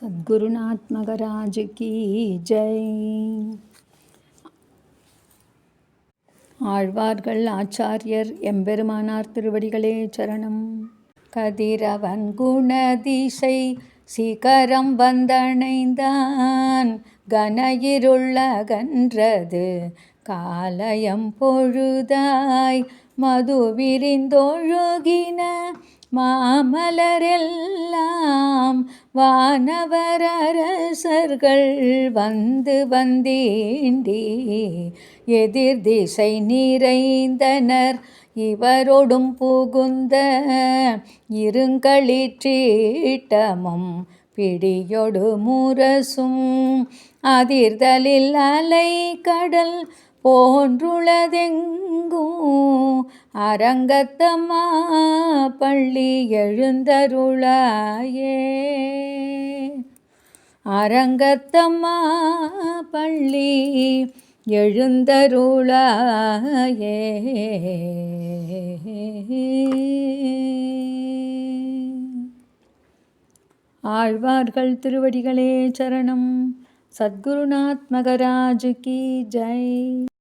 சத்குருநாத் மகராஜ் ஜெய். ஆழ்வார்கள் ஆச்சாரியர் எம்பெருமானார் திருவடிகளே சரணம். கதிரவன் குணதிசை சிகரம் வந்தணைந்தான். கனயிருள்ளகன்றது காலயம் பொழுதாய் மது விரிந்தொழுகின மாமலரெல்லாம் வானவரரசர்கள் வந்து வந்தீண்டி எதிர் திசை நிறைந்தனர் இவரோடும் புகுந்த இருங்களிற்றீட்டமும் பிடியொடு முரசும். அதிர்தலில் அலை கடல் போன்றுளதெங்கும் அரங்கத்தம்மா பள்ளி எழுந்தருளாயே. அரங்கத்தம்மா பள்ளி எழுந்தருளாயே. ஆழ்வார்கள் திருவடிகளே சரணம். சத்குருநாத் மகராஜ் கி ஜெய்.